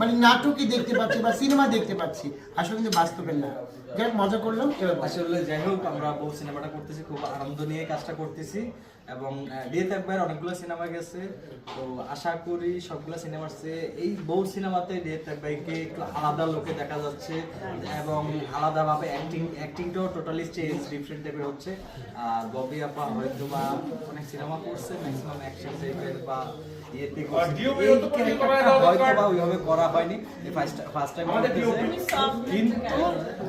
মানে নাটকই দেখতে পাচ্ছি বা সিনেমা দেখতে পাচ্ছি। আসলে কিন্তু বাস্তবের না। যাই মজা করলাম আসলে যাই হোক আমরা বউ সিনেমাটা করতেছি খুব আনন্দ নিয়ে কাজটা করতেছি। এবং দিয়ে থাকবার অনেকগুলো সিনেমা গেছে। তো আশা করি সবগুলো সিনেমার চেয়ে এই বউ সিনেমাতে একটু আলাদা লোকে দেখা যাচ্ছে। এবং আলাদাভাবে অ্যাক্টিং অ্যাক্টিংটাও টোটালি চেঞ্জ ডিফারেন্ট টাইপের হচ্ছে। আর ববি আপা হয়তো বা অনেক সিনেমা করছে ম্যাক্সিমাম অ্যাকশন টাইপের বা ইয়েতে করছে। ওইভাবে করা হয়নি। ফার্স্ট ফার্স্ট টাইম আমাদের কিন্তু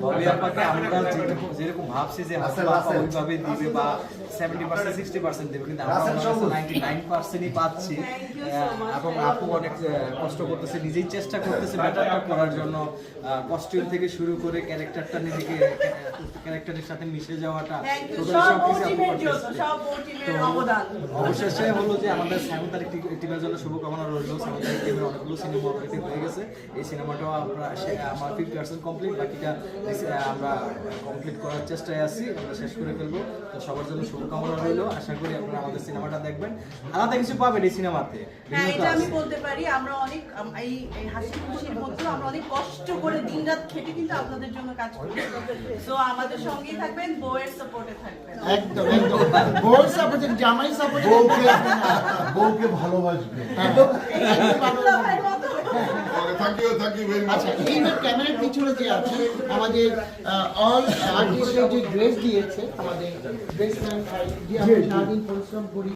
ববি আপাকে আমরা যেরকম যেরকম ভাবছি যে আপা ওইভাবে দিবে বা সেভেন্টি পার্সেন্ট সিক্সটি পার্সেন্ট দেবে কিন্তু আমরা নাইনটি নাইন পার্সেন্টই পাচ্ছি। এবং আপু অনেক কষ্ট করতেছে নিজেই চেষ্টা করতেছে বেটারটা করার জন্য কস্টিউম থেকে শুরু করে ক্যারেক্টারটা নিজেকে ক্যারেক্টারের সাথে মিশে যাওয়াটা অবশেষে হলো যে আমাদের সাইমন টিমের জন্য শুভকামনা রইল। টিমের অনেকগুলো সিনেমা অলরেডি হয়ে গেছে। এই সিনেমাটাও আমরা আমার ফিফটি পার্সেন্ট কমপ্লিট বাকিটা আমরা কমপ্লিট করার চেষ্টায় আছি। আমরা শেষ করে ফেলব। তো সবার জন্য শুভকামনা রইল। আশা করি আপনারা আমাদের সিনেমাটা দেখবেন। আলাদা কিছু পাবেন এই সিনেমাতে হ্যাঁ এটা আমি বলতে পারি আমরা অনেক এই হাসি খুশির মধ্যেও আমরা অনেক কষ্ট করে দিনরাত খেটে কিন্তু আপনাদের জন্য কাজ করি। সো আমাদের সঙ্গেই থাকবেন বউয়ের সাপোর্টে থাকবেন। একদম একদম। বোর সাপোর্ট জামাই সাপোর্ট বউকে বউকে ভালোবাসবে। দুলাভাইয়ের মতো। Thank you thank you very much আচ্ছা এইবার ক্যামেরার পিছনে যে আছে আমাদের অল আর্টিস্টের যে ড্রেস দিয়েছে আমাদের ড্রেস সারাদিন পরিশ্রম করি।